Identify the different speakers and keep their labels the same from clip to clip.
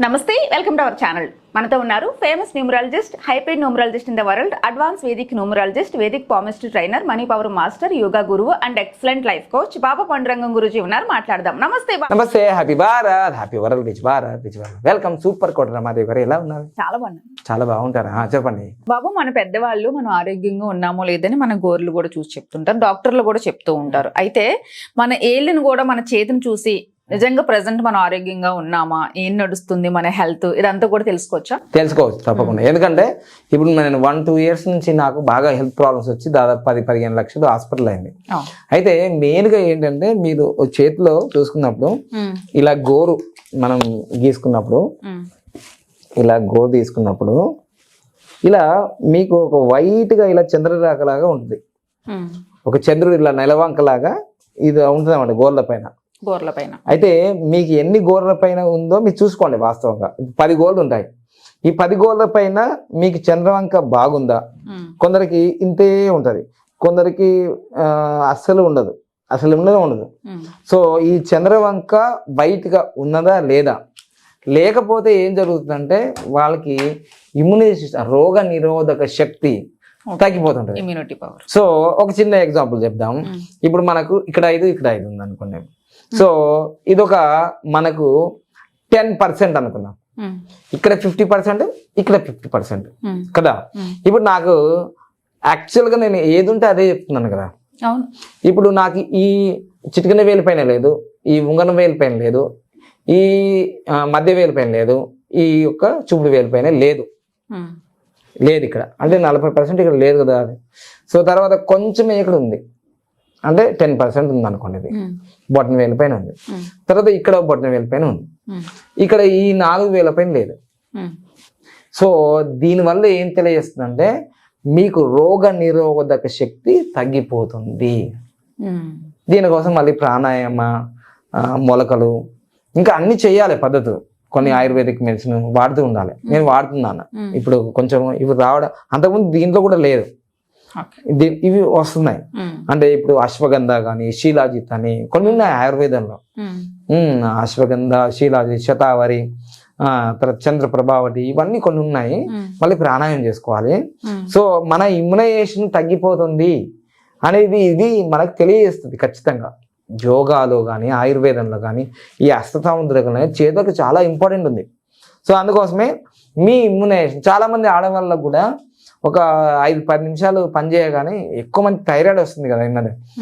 Speaker 1: నమస్తే welcome to our channel. మనతో ఉన్నారు famous numerologist high paid numerologist in the world advance vedic numerologist vedic palmist trainer money power master yoga గురువు and excellent life coach Baba Pandurangam Guruji ఉన్నారు. మాట్లాడదాం. నమస్తే
Speaker 2: నమస్తే happy Bharat happy world rich Bharat Bharat. Welcome super Kota Ramadevi గారు. ఎలా ఉన్నారు?
Speaker 1: చాలా బాగున్నాయి
Speaker 2: చాలా బాగుంటారా? ఆ, చెప్పండి.
Speaker 1: బాబు మన పెద్దవాళ్ళు మనం ఆరోగ్యంగా ఉన్నామో లేదని మన గోర్లు కూడా చూసి చెప్తుంటారు డాక్టర్లు కూడా చెప్తూ ఉంటారు. అయితే మన ఏళ్ళని కూడా మన చేతిని చూసి నిజంగా ప్రజెంట్ మనం ఆరోగ్యంగా ఉన్నామా? ఏం నడుస్తుంది మన హెల్త్ ఇదంతా కూడా తెలుసుకోవచ్చా?
Speaker 2: తెలుసుకోవచ్చు తప్పకుండా. ఎందుకంటే ఇప్పుడు నేను వన్ టూ ఇయర్స్ నుంచి నాకు బాగా హెల్త్ ప్రాబ్లమ్స్ వచ్చి దాదాపు పది పదిహేను లక్షలు హాస్పిటల్ అయింది. అయితే మెయిన్గా ఏంటంటే మీరు చేతిలో చూసుకున్నప్పుడు ఇలా గోరు మనం గీసుకున్నప్పుడు ఇలా గోరు తీసుకున్నప్పుడు ఇలా మీకు ఒక వైట్గా ఇలా చంద్రరేఖలాగా ఉంటుంది. ఒక చంద్రుడు ఇలా నెలవంకలాగా ఇది ఉంటుంది అన్నమాట గోర్ల పైన.
Speaker 1: గోర్ల పైన.
Speaker 2: అయితే మీకు ఎన్ని గోర్ల పైన ఉందో మీరు చూసుకోండి వాస్తవంగా. పది గోర్లు ఉంటాయి. ఈ పది గోర్ల పైన మీకు చంద్రవంక బాగుందా? కొందరికి ఇంతే ఉంటుంది. కొందరికి అస్సలు ఉండదు. అసలు ఉండదు. ఉండదు సో ఈ చంద్రవంక బయటగా ఉన్నదా లేదా? లేకపోతే ఏం జరుగుతుందంటే వాళ్ళకి ఇమ్యూనిటీ సిస్టమ్ రోగ నిరోధక శక్తి తగ్గిపోతుంటది.
Speaker 1: ఇమ్యూనిటీ పవర్
Speaker 2: సో ఒక చిన్న ఎగ్జాంపుల్ చెప్దాం. ఇప్పుడు మనకు ఇక్కడ ఐదు ఇక్కడ ఐదు ఉంది అనుకోండి సో ఇదొక మనకు టెన్ పర్సెంట్ అనుకుందాం ఇక్కడ ఫిఫ్టీ పర్సెంట్ ఇక్కడ ఫిఫ్టీ పర్సెంట్. కదా? ఇప్పుడు నాకు యాక్చువల్గా నేను ఏది ఉంటే అదే చెప్తున్నాను కదా.
Speaker 1: అవును.
Speaker 2: ఇప్పుడు నాకు ఈ చిటికన వేలు పైన లేదు ఈ ఉంగన వేలు పైన లేదు ఈ మధ్య వేలు పైన లేదు ఈ యొక్క చూపుడు వేలు పైన లేదు. లేదు ఇక్కడ. అంటే నలభై పర్సెంట్ ఇక్కడ లేదు కదా. అది సో తర్వాత కొంచెం ఇక్కడ ఉంది. అంటే టెన్ పర్సెంట్ ఉంది అనుకోండి ఇది. బొట్టన వేల పైన ఉంది. తర్వాత ఇక్కడ బొట్టన వేల పైన ఉంది. ఇక్కడ ఈ నాలుగు వేల పైన లేదు. సో దీనివల్ల ఏం తెలియజేస్తుందంటే మీకు రోగ నిరోధక శక్తి తగ్గిపోతుంది. దీనికోసం మళ్ళీ ప్రాణాయామ మొలకలు ఇంకా అన్ని చేయాలి పద్ధతులు కొన్ని ఆయుర్వేదిక్ మెడిసిన్ వాడుతూ ఉండాలి నేను వాడుతున్నాను. ఇప్పుడు కొంచెం ఇవి రావడం అంతకుముందు దీంట్లో కూడా లేదు ఇవి వస్తున్నాయి
Speaker 1: ఉమ్.
Speaker 2: అంటే ఇప్పుడు అశ్వగంధ కానీ శీలాజిత్ అని కొన్ని ఉన్నాయి ఆయుర్వేదంలో
Speaker 1: ఉమ్.
Speaker 2: ఉమ్, అశ్వగంధ శీలాజిత్ శతావరి చంద్ర ప్రభావతి ఇవన్నీ కొన్ని ఉన్నాయి. మళ్ళీ ప్రాణాయామం చేసుకోవాలి. సో మన ఇమ్యునైజేషన్ తగ్గిపోతుంది అనేది ఇది మనకు తెలియజేస్తుంది ఖచ్చితంగా యోగాలో కానీ ఆయుర్వేదంలో కానీ ఈ అస్తసాముద్రికం అనేది చేతులకు చాలా ఇంపార్టెంట్ ఉంది సో అందుకోసమే మీ ఇమ్యునైజేషన్ చాలామంది ఆడవాళ్ళకు కూడా ఒక ఐదు పది నిమిషాలు పని చేయగానే ఎక్కువ మంది థైరాయిడ్ వస్తుంది కదా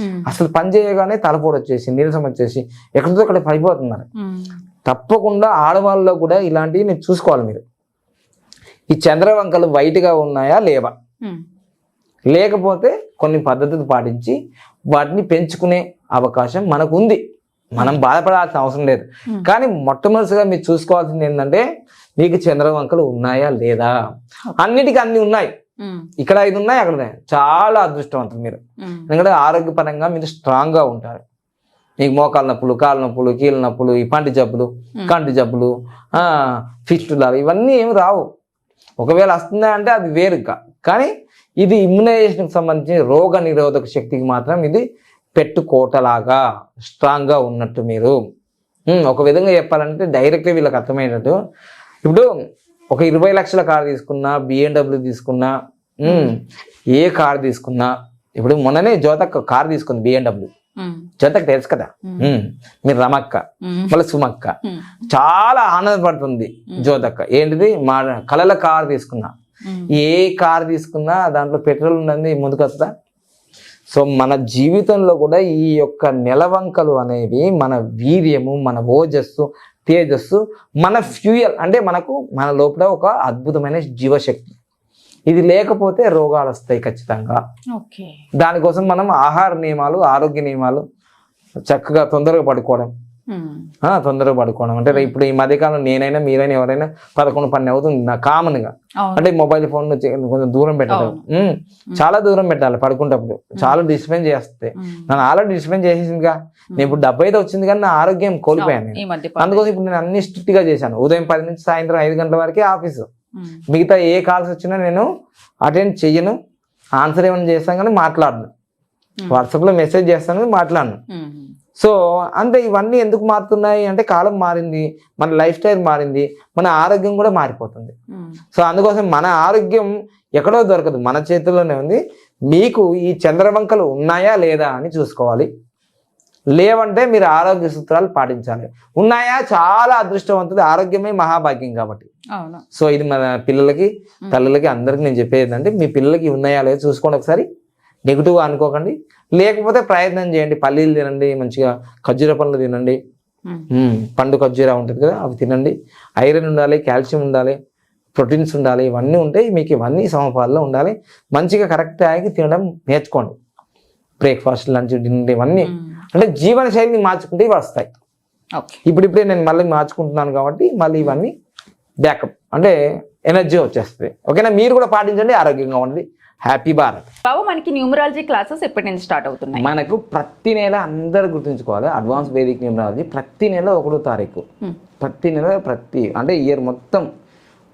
Speaker 1: ఉమ్.
Speaker 2: అసలు పని చేయగానే తలపోటు వచ్చేసి నీరసం వచ్చేసి ఎక్కడితో అక్కడ పడిపోతున్నారు. తప్పకుండా ఆడవాళ్ళలో కూడా ఇలాంటివి మీరు చూసుకోవాలి మీరు ఈ చంద్రవంకలు వైట్గా ఉన్నాయా లేవా. లేకపోతే కొన్ని పద్ధతులు పాటించి వాటిని పెంచుకునే అవకాశం మనకు ఉంది మనం బాధపడాల్సిన అవసరం లేదు. కానీ మొట్టమొదటిగా మీరు చూసుకోవాల్సింది ఏంటంటే మీకు చంద్రవంకలు ఉన్నాయా లేదా అన్నిటికీ అన్ని ఉన్నాయి. ఇక్కడ ఐదు ఉన్నాయి అక్కడ చాలా అదృష్టవంతులు మీరు. ఎందుకంటే ఆరోగ్యపరంగా మీరు స్ట్రాంగ్గా ఉంటారు. మీకు మోకాలు నొప్పులు కాళ్ళ నొప్పులు కీళ్ళ నొప్పులు ఈ పంటి జబ్బులు. కంటి జబ్బులు ఫిస్టులాలు ఇవన్నీ ఏమి రావు. ఒకవేళ వస్తుందా అంటే అది వేరుగా కానీ ఇది ఇమ్యునైజేషన్కి సంబంధించి రోగ నిరోధక శక్తికి మాత్రం ఇది పెట్టుకోటలాగా స్ట్రాంగ్గా ఉన్నట్టు మీరు. ఒక విధంగా చెప్పాలంటే డైరెక్ట్గా వీళ్ళకి అర్థమయ్యేటట్టు. ఇప్పుడు ఒక ఇరవై లక్షల కార్ తీసుకున్నా బిఎండబ్ల్యూ తీసుకున్నా ఏ కార్ తీసుకున్నా ఇప్పుడు మొన్ననే జ్యోతక్క కార్ తీసుకుంది బిఎండబ్ల్యూ. జ్యోతక్క తెలుసు కదా? మీరు రమక్క. మళ్ళీ సుమక్క. చాలా ఆనందపడుతుంది జ్యోతక్క. ఏంటిది? మా కళల కార్ తీసుకున్నా. ఏ కార్ తీసుకున్నా దాంట్లో పెట్రోల్ ఉన్నది ముందుకు వస్తుందా సో మన జీవితంలో కూడా ఈ యొక్క నెలవంకలు అనేవి మన వీర్యము మన ఓజస్సు తేజస్సు మన ఫ్యూయల్ అంటే మనకు మన లోపల ఒక అద్భుతమైన జీవశక్తి. ఇది లేకపోతే రోగాలు వస్తాయి ఖచ్చితంగా. దానికోసం మనం ఆహార నియమాలు ఆరోగ్య నియమాలు చక్కగా తొందరగా పడుకోవడం తొందరగా పడుకోవడం. అంటే ఇప్పుడు ఈ మధ్యకాలం నేనైనా మీరైనా ఎవరైనా పదకొండు పన్నెండు అవుతుంది నా కామన్గా.
Speaker 1: అవును.
Speaker 2: అంటే మొబైల్ ఫోన్ కొంచెం దూరం పెట్టడం. ఉమ్, చాలా దూరం పెట్టాలి పడుకుంటప్పుడు చాలా డిస్టర్బెన్స్ చేస్తుంది
Speaker 1: ఉమ్.
Speaker 2: నన్ను ఆల్రెడీ డిస్టర్బెన్స్ చేసిందిగా నేను ఇప్పుడు డబ్బు అయితే వచ్చింది కానీ నా ఆరోగ్యం కోల్పోయాను అందుకోసం ఇప్పుడు నేను అన్ని స్ట్రిక్ట్గా చేశాను. ఉదయం పది నుంచి సాయంత్రం ఐదు గంటల వరకే ఆఫీసు. మిగతా ఏ కాల్స్ వచ్చినా నేను అటెండ్ చెయ్యను. ఆన్సర్ ఏమైనా చేస్తాను కానీ మాట్లాడను.
Speaker 1: Hmm.
Speaker 2: వాట్సాప్లో మెసేజ్ చేస్తాను మాట్లాడను. సో అంతే ఇవన్నీ ఎందుకు మారుతున్నాయి అంటే కాలం మారింది మన లైఫ్ స్టైల్ మారింది మన ఆరోగ్యం కూడా మారిపోతుంది.
Speaker 1: ఉమ్.
Speaker 2: సో అందుకోసం మన ఆరోగ్యం ఎక్కడో దొరకదు మన చేతుల్లోనే ఉంది. మీకు ఈ చంద్రవంకలు ఉన్నాయా లేదా అని చూసుకోవాలి. లేవంటే మీరు ఆరోగ్య సూత్రాలు పాటించాలి. ఉన్నాయా? చాలా అదృష్టవంతుడు ఆరోగ్యమే మహాభాగ్యం కాబట్టి. సో ఇది మన పిల్లలకి తల్లులకి అందరికి నేను చెప్పేది ఏంటంటే మీ పిల్లలకి ఉన్నాయా లేదా చూసుకోండి ఒకసారి. నెగిటివ్ అనుకోకండి. లేకపోతే ప్రయత్నం చేయండి. పల్లీలు తినండి మంచిగా ఖర్జూర పండ్లు తినండి. పండు ఖర్జూర ఉంటుంది కదా అవి తినండి. ఐరన్ ఉండాలి కాల్షియం ఉండాలి ప్రోటీన్స్ ఉండాలి ఇవన్నీ ఉంటాయి మీకు ఇవన్నీ సమపాల్లో ఉండాలి. మంచిగా కరెక్ట్ టైంకి తినడం నేర్చుకోండి. బ్రేక్ఫాస్ట్ లంచ్ డిన్నర్ ఇవన్నీ. అంటే జీవన శైలిని మార్చుకుంటే ఇవి వస్తాయి.
Speaker 1: ఓకే.
Speaker 2: ఇప్పుడిప్పుడే నేను మళ్ళీ మార్చుకుంటున్నాను కాబట్టి మళ్ళీ ఇవన్నీ బ్యాకప్ అంటే ఎనర్జీ వచ్చేస్తుంది. ఓకేనా మీరు కూడా పాటించండి ఆరోగ్యంగా ఉండండి. హ్యాపీ భారత్.
Speaker 1: బాబు మనకి న్యూమరాలజీ క్లాసెస్ ఎప్పటి నుంచి స్టార్ట్ అవుతున్నాయి?
Speaker 2: మనకు ప్రతి నెల అందరు గుర్తుంచుకోవాలి అడ్వాన్స్ వేదిక్ న్యూమరాలజీ ప్రతి నెల ఒకటో తారీఖు.
Speaker 1: ఉమ్.
Speaker 2: ప్రతి నెల ప్రతి అంటే ఇయర్ మొత్తం.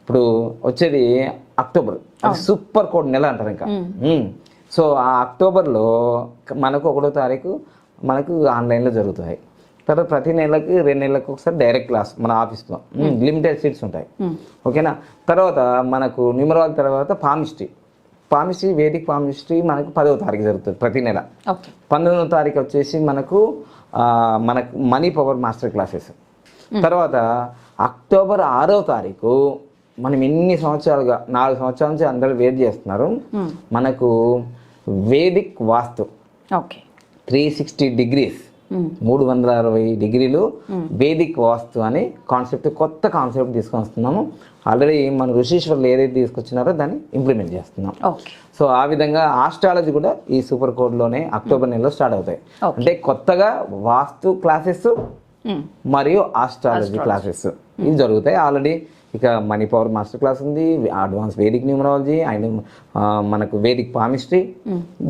Speaker 2: ఇప్పుడు వచ్చేది అక్టోబర్. అది సూపర్ కోడ్ నెల అంటారు ఇంకా. మ్మ్. సో ఆ అక్టోబర్లో మనకు ఒకటో తారీఖు మనకు ఆన్లైన్లో జరుగుతాయి. తర్వాత ప్రతి నెలకి రెండు నెలలకు ఒకసారి డైరెక్ట్ క్లాస్ మన ఆఫీస్లో. లిమిటెడ్ సీట్స్ ఉంటాయి. ఓకేనా? తర్వాత మనకు న్యూమరాలజీ తర్వాత పామిస్ట్రీ. పామిస్ట్రీ వేదిక్ పామిస్ట్రీ మనకు పదవ తారీఖు జరుగుతుంది ప్రతి నెల. పంతొమ్మిదవ తారీఖు వచ్చేసి మనకు మనకు మనీ పవర్ మాస్టర్ క్లాసెస్. తర్వాత అక్టోబర్ ఆరో తారీఖు మనం ఎన్ని సంవత్సరాలుగా నాలుగు సంవత్సరాల నుంచి అందరూ వేది చేస్తున్నారు. మనకు vedic vastu.
Speaker 1: Okay.
Speaker 2: Three sixty degrees. మూడు వందల అరవై డిగ్రీలు వేదిక్ వాస్తు అని కాన్సెప్ట్ కొత్త కాన్సెప్ట్ తీసుకొని వస్తున్నాము ఆల్రెడీ మన ఋషీశ్వర్లు ఏదైతే తీసుకొచ్చినారో దాన్ని ఇంప్లిమెంట్ చేస్తున్నాం. సో ఆ విధంగా ఆస్ట్రాలజీ కూడా ఈ సూపర్ కోడ్లోనే అక్టోబర్ నెలలో స్టార్ట్ అవుతాయి. అంటే కొత్తగా వాస్తు క్లాసెస్
Speaker 1: ఉమ్.
Speaker 2: మరియు ఆస్ట్రాలజీ క్లాసెస్ ఇవి జరుగుతాయి. ఆల్రెడీ ఇక మనీ పవర్ మాస్టర్ క్లాస్ ఉంది అడ్వాన్స్ వేదిక్ న్యూమరాలజీ అండ్ మనకు వేదిక్ పామిస్ట్రీ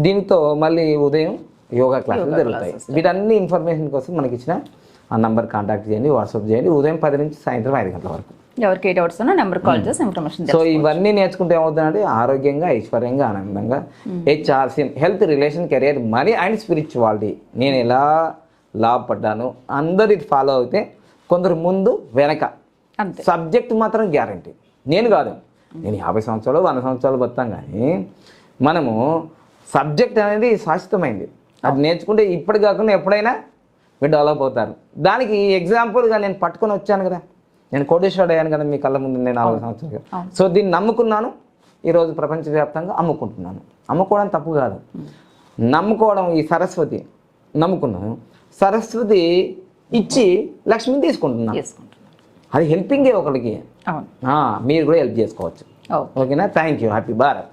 Speaker 2: దీంతో మళ్ళీ ఉదయం యోగా క్లాసులు జరుగుతాయి. వీటన్ని ఇన్ఫర్మేషన్ కోసం మనకి ఇచ్చిన ఆ నంబర్ కాంటాక్ట్ చేయండి వాట్సాప్ చేయండి. ఉదయం పది నుంచి సాయంత్రం ఐదు గంటల వరకు.
Speaker 1: ఎవరికి ఏ డౌట్స్ ఉన్నా నెంబర్ కాల్ చేసి ఇన్ఫర్మేషన్
Speaker 2: సో ఇవన్నీ నేర్చుకుంటే ఏమవుతుందంటే ఆరోగ్యంగా ఐశ్వర్యంగా ఆనందంగా HRCN health relation career money and spirituality నేను ఎలా లాభపడ్డాను అందరు ఇది ఫాలో అయితే కొందరు ముందు వెనక. సబ్జెక్ట్ మాత్రం గ్యారంటీ నేను కాదు. నేను యాభై సంవత్సరాలు వంద సంవత్సరాలు బతాం కానీ మనము సబ్జెక్ట్ అనేది శాశ్వతమైంది. అది నేర్చుకుంటే ఇప్పటి కాకుండా ఎప్పుడైనా మీరు డెవలప్ అవుతారు. దానికి ఎగ్జాంపుల్గా నేను పట్టుకొని వచ్చాను కదా. నేను కోటేశ్వరుడు అయ్యాను కదా మీ కళ్ళ ముందు నేను నాలుగు సంవత్సరాలు సో దీన్ని నమ్ముకున్నాను. ఈరోజు ప్రపంచవ్యాప్తంగా అమ్ముకుంటున్నాను. అమ్ముకోవడం తప్పు కాదు. నమ్ముకోవడం ఈ సరస్వతి నమ్ముకున్నాను. సరస్వతి ఇచ్చి లక్ష్మిని తీసుకుంటున్నాను. అది హెల్పింగే ఒకరికి మీరు కూడా హెల్ప్ చేసుకోవచ్చు.
Speaker 1: ఓకే.
Speaker 2: ఓకేనా? Thank you happy Bharat